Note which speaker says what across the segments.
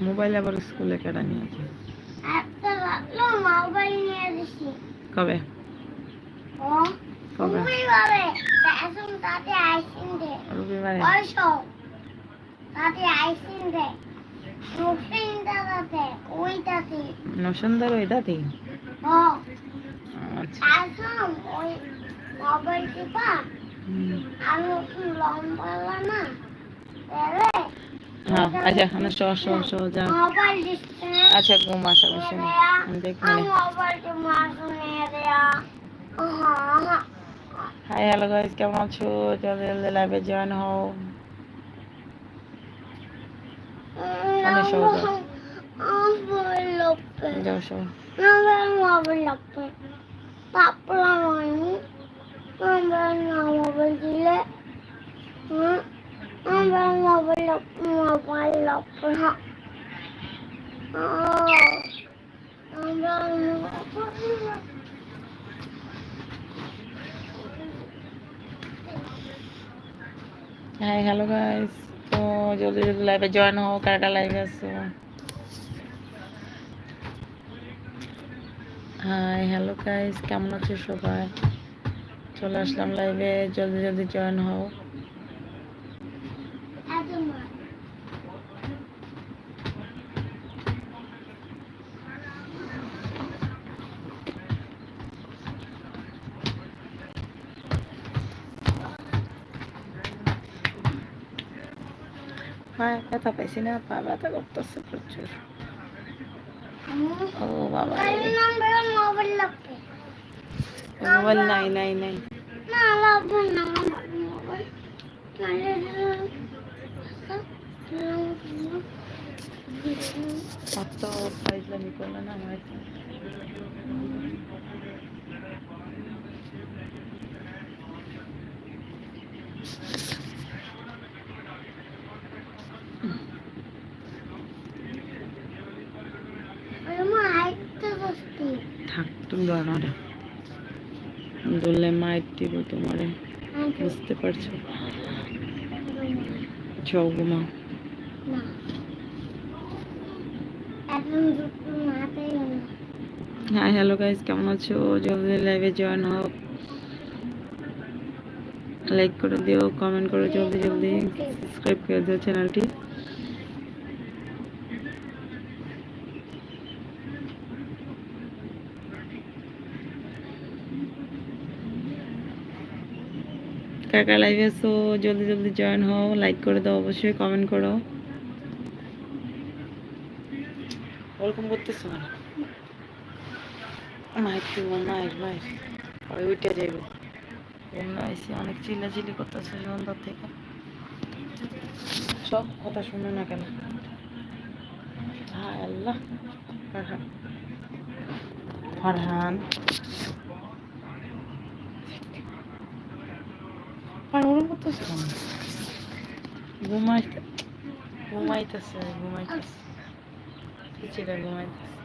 Speaker 1: Mobile আবার স্কুলে কেডা নিয়ে আছে কবে? কবে? ওই দাদি আচ্ছা।
Speaker 2: মোবাইল টিপা
Speaker 1: হুম।
Speaker 2: আমি লম্বা না।
Speaker 1: হ্যাঁ আচ্ছা এখানে শো যাও আচ্ছা ঘুম
Speaker 2: হ্যাঁ
Speaker 1: কেমন আছো জলদি জলদি লাইভে জয়েন হও শো
Speaker 2: আমার মোবাইল মানি দিলে আমার হ্যাঁ
Speaker 1: হ্যালো গাইস তো জলদি জলদি লাইভে জয়েন হও, কারা কারা লাইভে আছো? হাই হ্যালো গাইস কেমন আছো সবাই? চলে আসলাম লাইভে জলদি জলদি জয়েন হও। পায়ে ব্যথা পাইছি না পা ব্যথা করতেছে প্রচুর। ও বাবা
Speaker 2: মোবাইল
Speaker 1: নাই নাই নাই অত ফাইজলামি করলে না আমার থাক ধরলে মায়ের দিব তোমারে। বুঝতে পারছ? হাই হ্যালো গাইস কেমন আছো? জলদি লাইভে জয়েন হও। লাইক করে দিও কমেন্ট করো জলদি জলদি সাবস্ক্রাইব করে দিও চ্যানেলটি কাকা লাইভে আছো জলদি জলদি জয়েন হও লাইক করে দাও অবশ্যই কমেন্ট করো। ওরকম করতেছো না মাইক দিব মাইক মাইক ওই উঠে যাইবে। এসে অনেক চিল্লাচিল্লি করতেছে সন্ধ্যার থেকে। সব কথা শুনে না কেন? হায় আল্লাহ। ফারহান। করতেছে কেন ঘুমাইতে ঘুমাইতেছে ঘুমাইতেছে কিছুটা ঘুমাইতেছে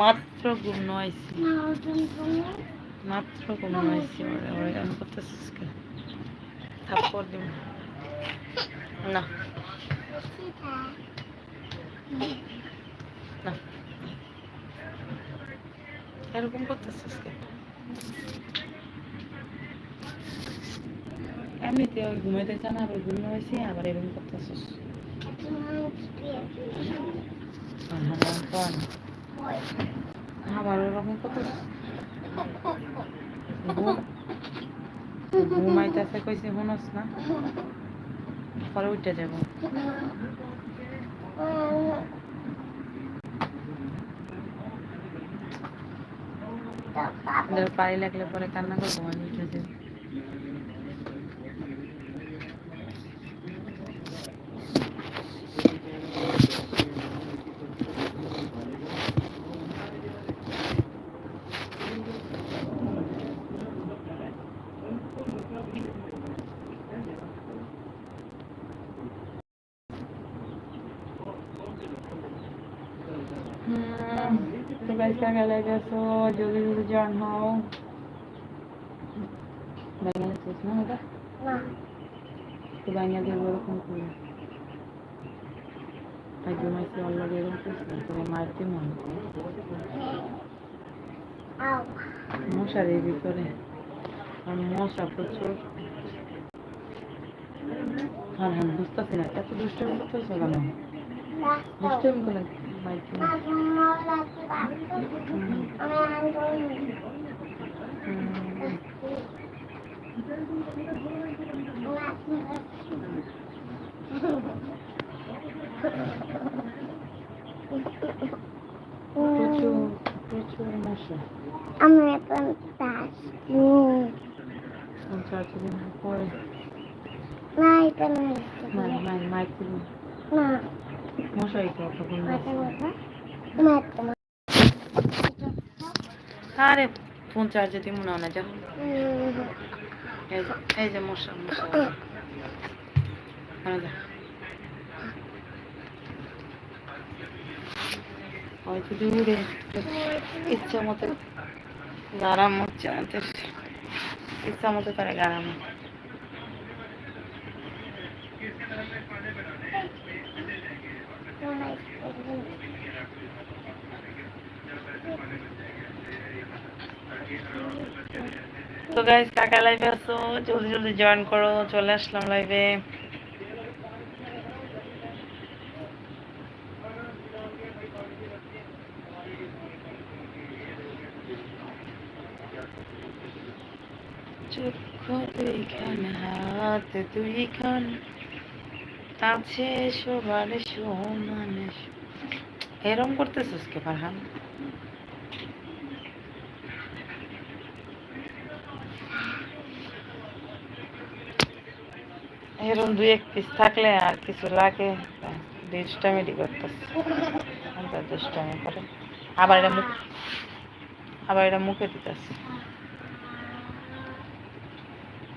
Speaker 1: মাত্র ঘুম নয়ছি মাত্র ঘুম নয়ছি ওরে ওরে আমি করতেছিস কে থাপ্পড় দিব না এরকম করতেছিস কে এমনিতে ওই ঘুমাইতে চান আবার ঘুম হয়েছে আবার এরকম করতেছিস। আবার ওরকম করতেছিস? ঘুম ঘুমাইতেছে কইছে শুনস না। পরে উঠে যাব। পানি লাগলে পরে কান্না করব আমি। উঠে যাব হুম, তো গাইস কাকা লাগাইছো জলদি জলদি জয়েন হও বাইঙ্গা লাগছিস না ওটা
Speaker 2: না
Speaker 1: তো বাইঙ্গা দিয়ে ওরকম করে তাই জমাইছে অলরেডি এরকম করছে তোরে মারতে মন
Speaker 2: আও
Speaker 1: মশারির ভিতরে আর মশা প্রচুর আর হ্যাঁ বুঝতেছি না এত দুষ্টমি করতেছো কেন দুষ্টমি করে মাইকে
Speaker 2: না ঘুমো লাগছে আমি আন্দোলন
Speaker 1: প্রচুর প্রচুর মশা
Speaker 2: আমি এখন পাস
Speaker 1: চার দিন পরে
Speaker 2: না এটা না
Speaker 1: নাই নাই আরে ফোন চার্জে দিয়ে মনে হয় না, যা। এই যে মশা মশা হয়তো দূরে, ইচ্ছা মতো গারাম হচ্ছে আমাদের। ইচ্ছা মতো করে গারাম তো গাইস কাকা লাইভে আসো জলদি জলদি জয়েন করো, চলে আসলাম লাইভে চক্ষু দুইখান, হাত দুইখান, আছে সবার সমান। এরম করতেছিস কে, ফারহান? এরকম দুই এক পিস থাকলে আর কিছু লাগে দুষ্টামিটি করতেছে। দুষ্টামি করে। আবার এটা মুখ, আবার এটা মুখে দিতেছে।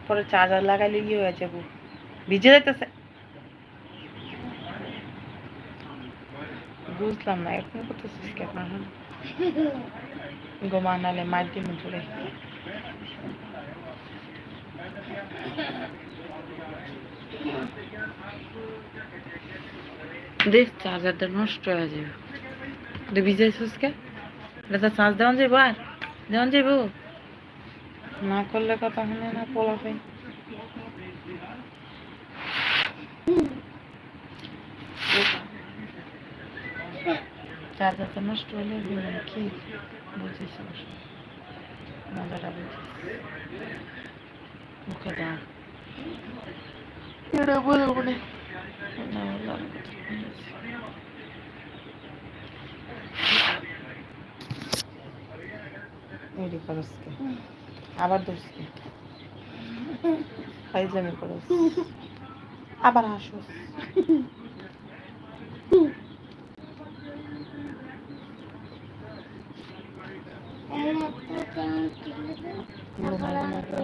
Speaker 1: পরে চার্জার লাগাইলে ইয়ে হয়ে যাব। ভিজে যাইতেছে। বুঝলাম না, এরকম করতেছিস কে আপনার গোমা নালে মার দিন ধরে। দেখ, চার্জারটা নষ্ট হয়ে যাবে। এটা ভিজাইছিস কে? এটা তো চার্জ দেওয়ান যাইব আর? দেওয়ান যাইব? না করলে কথা শুনে না পোলা পাই চার্জারটা নষ্ট হলে কি বুঝিস মজাটা বুঝিস। মুখে দাও। এটা বলে বলে না এডি করসকে আবার দোষকে ফাইজলামি করস আবার হাসুস
Speaker 2: একটু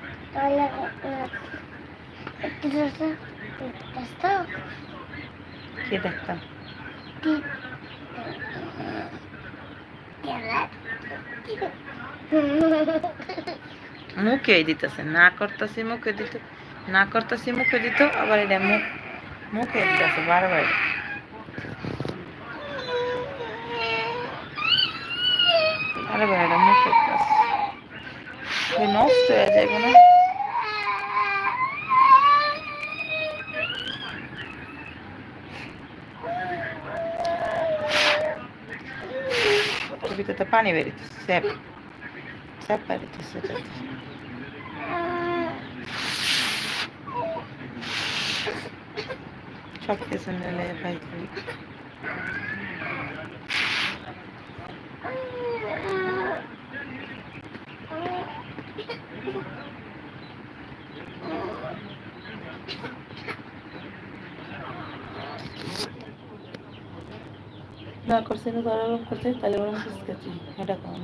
Speaker 2: তাহলে
Speaker 1: কে দেখতাম মুখে দিতেছে, না করতেছি মুখে দিত, না করতেছি মুখে দিত, আবার এটা মুখ, মুখে দিতেছে বারবার। আরে ভাই এটা মুখে দিতেছে। নষ্ট হয়ে যাবে না। কবিতাতে পানি বেরিতেছে স্যাপ স্যাপ বেরিতেছে এটাতে সব কিছু মিলে ভাই কবি Thank you. না করছে না গরম করছে তাহলে বরং করছে এটা কম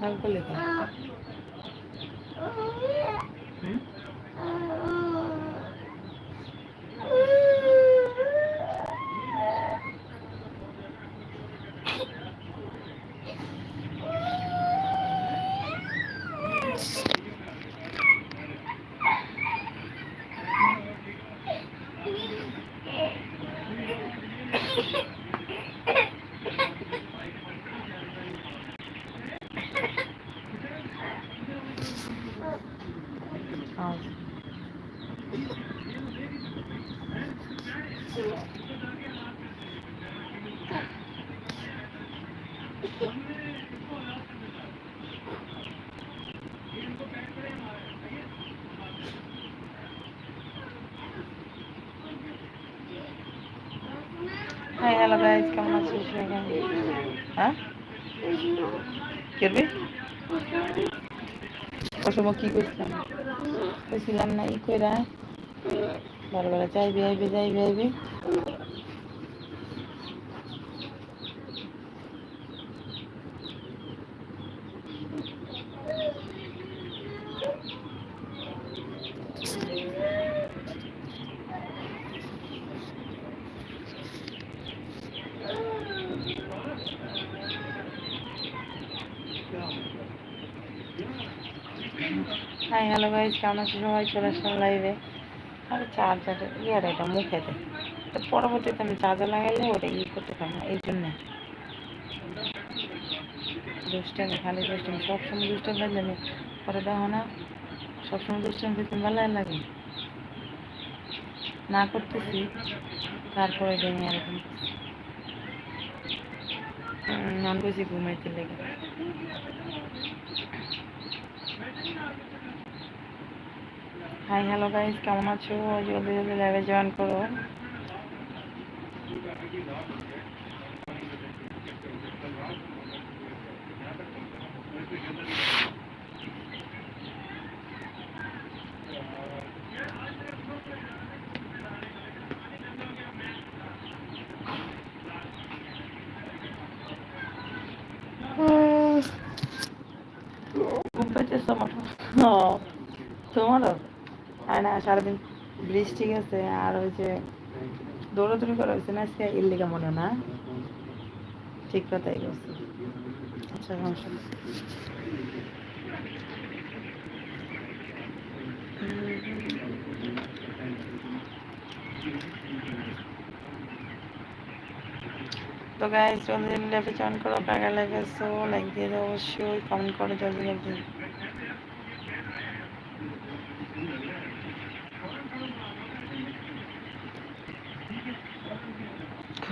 Speaker 1: নাম করলে হাই হ্যালো গাইজ কেমন আছিস হ্যাঁ? করবি? ওই কি করছিলাম কইছিলাম না ই কইরা। বারে যাইবি আইবি যাইবি আইবি। হাই হ্যালো গাইজ কেমন আছো? সবাই চলে আসলাম লাইভে চার্জার ইয়ার এটা, মুখে দেয়। তো পরবর্তীতে আমি চার্জার লাগাইলে ওটা ইয়ে করতে পারি না, এই জন্যে। দুষ্টামি খালি দুষ্টামি সবসময় দুষ্টামি বাজলে আমি পরে দেখো না। সবসময় দুষ্টামি করতে ভালো লাগে। না করতেছি, তারপরে দেখি এরকম মন করছি ঘুমাইতে লেগে। হাই হ্যালো গাইজ কেমন আছো? জলদি জলদি লাইভে জয়েন করো। পেয়েছে আর না, সারাদিন বৃষ্টি গেছে আর ওই যে দৌড়াদৌড়ি করা হয়েছে না, আজকে এর লেগে মনে না। ঠিক কথাই বলছি। আচ্ছা সমস্যা। তো গাইজ জলদি লাইভে জয়েন করো কাকা লাইভে এসো লাইক দিয়ে অবশ্যই কমেন্ট করো, জলদি জলদি।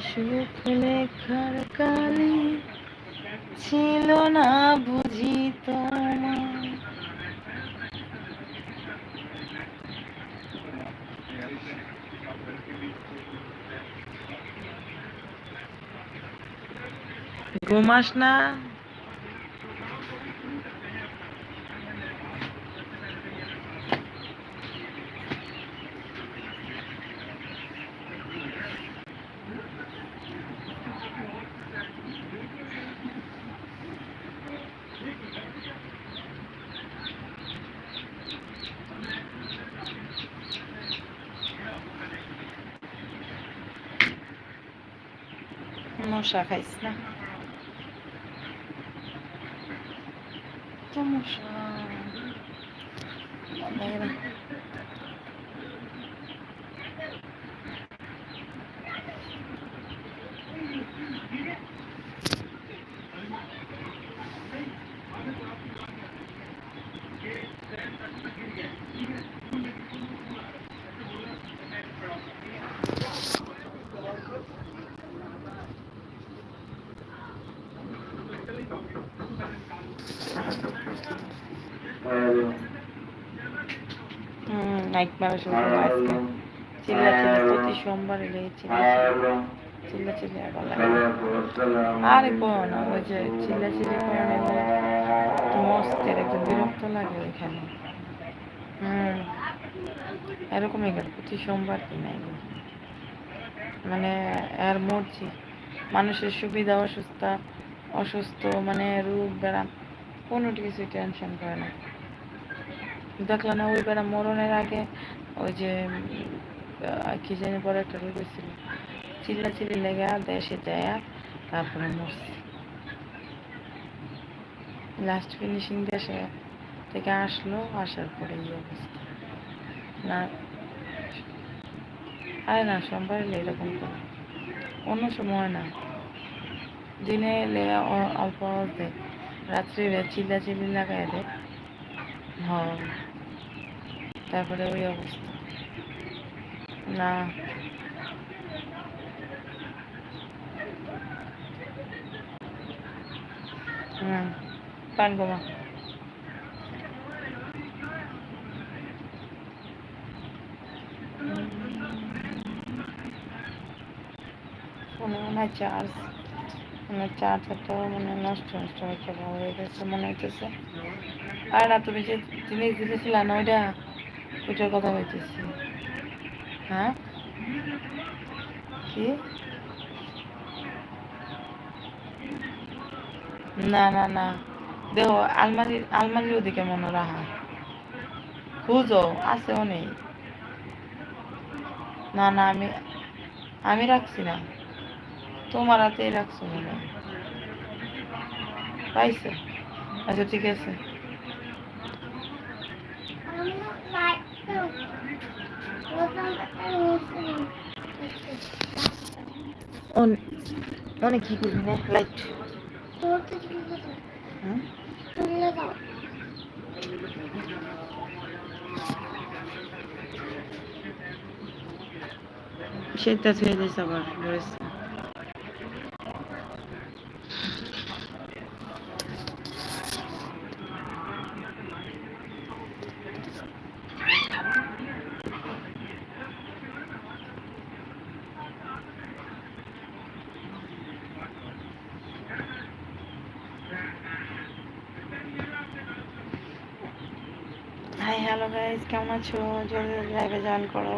Speaker 1: সুখ লেখার কালে ছিল না বুঝি তোমার। ঘুমাস না? মশা খাইস না। তো মশা মারা শুরু করব আজকে। চিল্লা চিল্লি প্রতি সোমবার এলে চিল্লা চিল্লা চিল্লি আবার আরে কোন ওই যে চিল্লা চিল্লি করে নেবে মস্তের একদম বিরক্ত লাগে ওইখানে। হুম। এরকমই গেল প্রতি সোমবার কিনে মানে এর মরছি। মানুষের সুবিধা, অসুস্থ অসুস্থ মানে রোগ ব্যারাম কোনো কিছু টেনশন করে না। দেখল না, ওই মরণের আগে ওই যে কি জানি পরে একটা রোগ চিল্লা চিল্লি লেগে দেশে তারপরে মরছে। লাস্ট ফিনিশিং দেশে থেকে আসলো, আসার পরে এই অবস্থা। না না, সোমবার এলে এরকম করে। অন্য সময় না। দিনে এলে অল্প দেয়। রাত্রে চিল্লা চিল্লি লাগাই দেয়। হ্যাঁ। তারপরে ওই অবস্থা। না। হুম পান মনে হয় চার্জ। মানে চার্জারটাও মানে নষ্ট নষ্ট হয়ে মনে হইতেছে। আর না, তুমি যে জিনিস দিতেছিলে না ওইটা? ওইটার কথা হইতেছি হ্যাঁ? কি? না না না। দেখো আলমারির আলমারির ওদিকে মনে রাখা খুঁজো আছেও নেই। না না, আমি আমি রাখছি না। তোমার হাতেই রাখছো মনে হয়। পাইছো? আচ্ছা ঠিক আছে
Speaker 2: আমরা লাইট দাও ওটা
Speaker 1: অনেক কি করবি না লাইট
Speaker 2: দাও
Speaker 1: হুম সেটা ছেড়ে দিস আবার বলেছে হাই হ্যালো গাইস কেমন আছো জলদি লাইভে জয়েন করো।